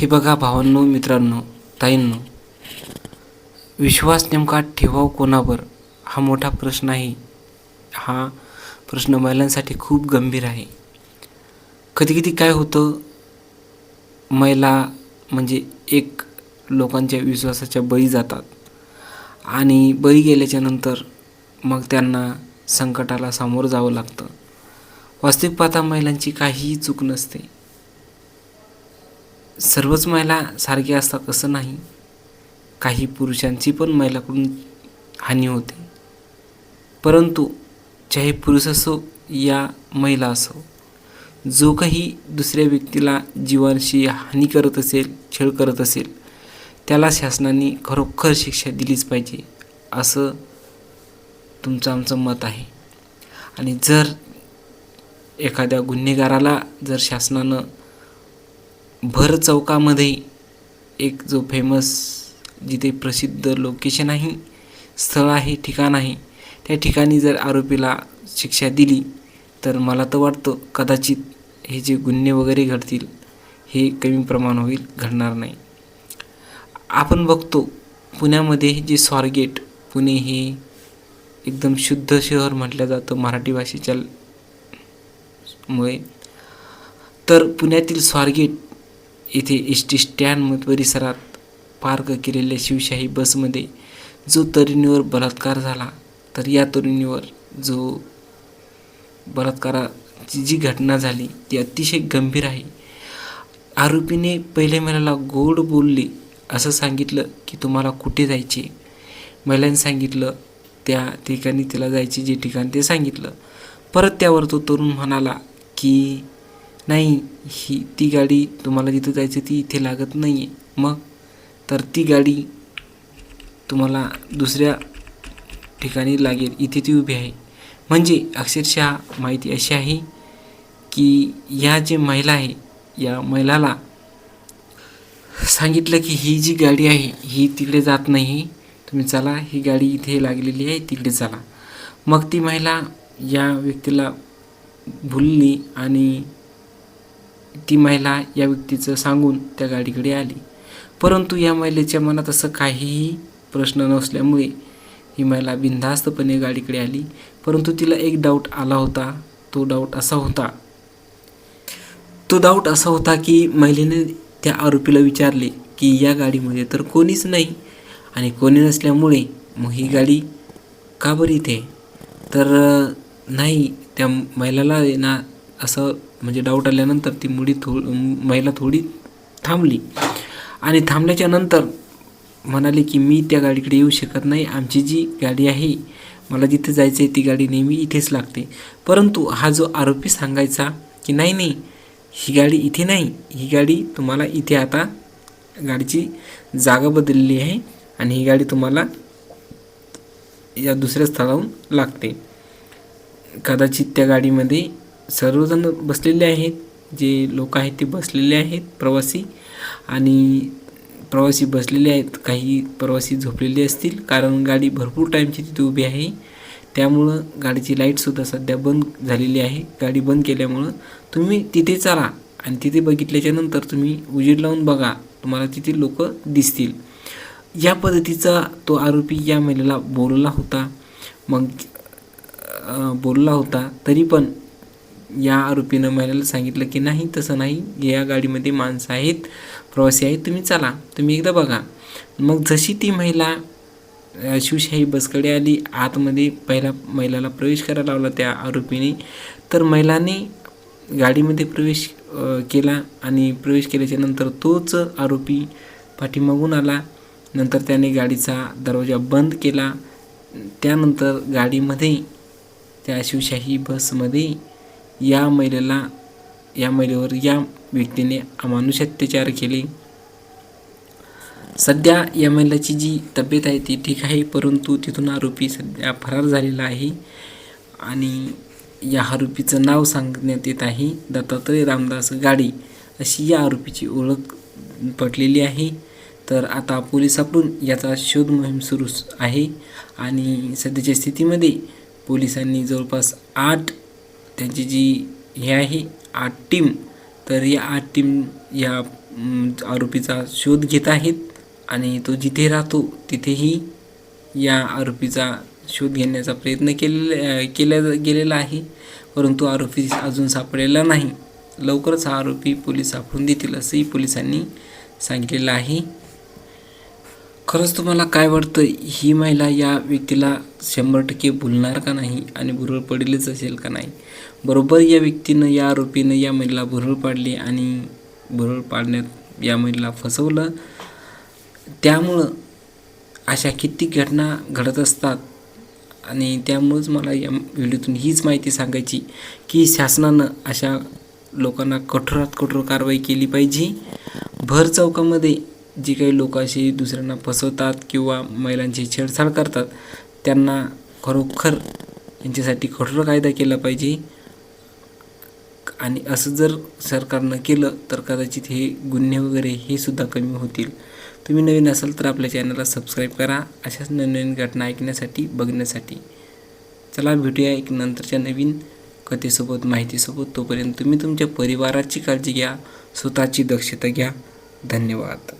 हे बघा भावांनो मित्रांनो ताईंनो. विश्वास नेमका ठेवाव कोणावर? हा मोठा प्रश्न आहे. हा प्रश्न महिलांसाठी खूप गंभीर आहे. कधी कधी काय होतं महिला म्हणजे एक लोकांच्या विश्वासाच्या बळी जातात. आणि बळी गेल्याच्यानंतर मग त्यांना संकटाला सामोरं जावं लागतं. वास्तविक पाहता महिलांची काहीही चूक नसते. सर्वच महिला सारख्या असतात असं नाही. काही पुरुषांची पण महिलाकडून हानी होते. परंतु चाहे पुरुष असो या महिला असो जो काही दुसऱ्या व्यक्तीला जीवांशी हानी करत असेल छेड करत असेल त्याला शासनाने खरोखर शिक्षा दिलीच पाहिजे असं तुमचं आमचं मत आहे. आणि जर एखाद्या गुन्हेगाराला जर शासनानं भर चौकामध्ये एक जो फेमस जिथे प्रसिद्ध लोकेशन आहे स्थळ आहे ठिकाण आहे त्या ठिकाणी जर आरोपीला शिक्षा दिली तर मला तर वाटतं कदाचित हे जे गुन्हे वगैरे घडतील हे कमी प्रमाण होईल घडणार नाही. आपण बघतो पुण्यामध्ये जे स्वारगेट पुणे हे एकदम शुद्ध शहर म्हटलं जातं मराठी भाषेच्या मुळे. तर पुण्यातील स्वारगेट येथे एस टी स्टँड परिसरात पार्क केलेल्या शिवशाही बसमध्ये जो तरुणीवर बलात्कार झाला तर या तरुणीवर जो बलात्काराची जी घटना झाली ती अतिशय गंभीर आहे. आरोपीने पहिले महिलाला गोड बोलले असं सांगितलं की तुम्हाला कुठे जायचे? महिलांनी सांगितलं त्या ठिकाणी तिला जायचे जे ठिकाण ते सांगितलं. परत त्यावर तो तरुण म्हणाला की नाही ही ती गाडी तुम्हाला जिथं जायचं ती इथे लागत नाही आहे मग? तर ती गाडी तुम्हाला दुसऱ्या ठिकाणी लागेल. इथे ती उभी आहे. म्हणजे अक्षरशः माहिती अशी आहे की या जे महिला आहे या महिलाला सांगितलं की ही जी गाडी आहे ही तिकडे जात नाही. तुम्ही चला ही गाडी इथे लागलेली आहे तिकडे चला. मग ती महिला या व्यक्तीला भुलली आणि ती महिला या व्यक्तीचं सांगून त्या गाडीकडे आली. परंतु या महिलेच्या मनात असं काहीही प्रश्न नसल्यामुळे ही महिला बिनधास्तपणे गाडीकडे आली. परंतु तिला एक डाऊट आला होता. तो डाऊट असा होता. तो डाऊट असा होता की महिलेने त्या आरोपीला विचारले की या गाडीमध्ये तर कोणीच नाही आणि कोणी नसल्यामुळे मग ही गाडी का बरं इथे? तर नाही त्या महिलाला ना असं म्हणजे डाऊट आल्यानंतर ती मुडी थो महिला थोडी थांबली. आणि थांबल्याच्या नंतर म्हणाले की मी त्या गाडीकडे येऊ शकत नाही. आमची जी गाडी आहे मला जिथे जायचं आहे ती गाडी नेहमी इथेच लागते. परंतु हा जो आरोपी सांगायचा की नाही नाही ही गाडी इथे नाही. ही गाडी तुम्हाला इथे आता गाडीची जागा बदललेली आहे आणि ही गाडी तुम्हाला या दुसऱ्या स्थळाहून लागते. कदाचित त्या गाडीमध्ये सर्वजण बसलेले आहेत. जे लोक आहेत ते बसलेले आहेत प्रवासी. आणि प्रवासी बसलेले आहेत काही प्रवासी झोपलेले असतील. कारण गाडी भरपूर टाईमची तिथे उभी आहे. त्यामुळं गाडीची लाईटसुद्धा सध्या बंद झालेली आहे. गाडी बंद केल्यामुळं तुम्ही तिथे चला आणि तिथे बघितल्याच्या नंतर तुम्ही उजेड लावून बघा. तुम्हाला तिथे लोक दिसतील. या पद्धतीचा तो आरोपी या महिलेला बोलला होता. मग बोलला होता. तरी पण या आरोपीनं महिलेला सांगितलं की नाही तसं नाही. या गाडीमध्ये माणसं आहेत प्रवासी आहेत तुम्ही चला. तुम्ही एकदा बघा. मग जशी ती महिला शिवशाही बसकडे आली आतमध्ये पहिला महिलाला प्रवेश करायला लावला त्या आरोपीने तर महिलाने गाडीमध्ये प्रवेश केला आणि प्रवेश केल्याच्यानंतर तोच आरोपी पाठीमागून आला. नंतर त्याने गाडीचा दरवाजा बंद केला. त्यानंतर गाडीमध्ये त्या शिवशाही बसमध्ये या महिलेला या महिलेवर या व्यक्तीने अमानुष अत्याचार केले. सध्या या महिलेची जी तब्येत आहे ती ठीक आहे परंतु तिथून आरोपी सध्या फरार झालेला आहे आणि या आरोपीचं नाव सांगण्यात येत आहे दत्तात्रय रामदास गाडी अशी या आरोपीची ओळख पटलेली आहे. तर आता पोलिसाकडून याचा शोध मोहीम सुरू आहे आणि सध्याच्या स्थितीमध्ये पोलिसांनी जवळपास आठ त्यांची जी हे आहे आठ टीम तर या आठ टीम या आरोपीचा शोध घेत आहेत आणि तो जिथे राहतो तिथेही या आरोपीचा शोध घेण्याचा प्रयत्न केलेला केला गेलेला आहे. परंतु आरोपी अजून सापडलेला नाही. लवकरच हा आरोपी पोलीस सापडून देतील असंही पोलिसांनी सांगितलेलं आहे. खरंच तुम्हाला काय वाटतं? ही महिला या व्यक्तीला शंभर टक्के भुलणार का नाही आणि भुरळ पडेलच असेल का नाही? बरोबर या व्यक्तीनं या आरोपीनं या महिलेला भुरळ पाडली आणि भुरळ पाडण्यात या महिलेला फसवलं. त्यामुळं अशा कित्येक घटना घडत असतात आणि त्यामुळंच मला या व्हिडिओतून हीच माहिती सांगायची की शासनानं अशा लोकांना कठोरात कठोर कारवाई केली पाहिजे. भर चौकामध्ये जी काही लोक अशी दुसऱ्यांना फसवतात किंवा महिलांची छेडछाड करतात त्यांना खरोखर यांच्यासाठी कठोर कायदा केला पाहिजे. आणि असं जर सरकारनं केलं तर कदाचित हे गुन्हे वगैरे हे सुद्धा कमी होतील. तुम्ही नवीन असाल तर आपल्या चॅनलला सबस्क्राईब करा. अशाच नवीन घटना ऐकण्यासाठी बघण्यासाठी. चला भेटूया एक नंतरच्या नवीन कथेसोबत माहितीसोबत. तोपर्यंत तुम्ही तुमच्या परिवाराची काळजी घ्या. स्वतःची दक्षता घ्या. धन्यवाद.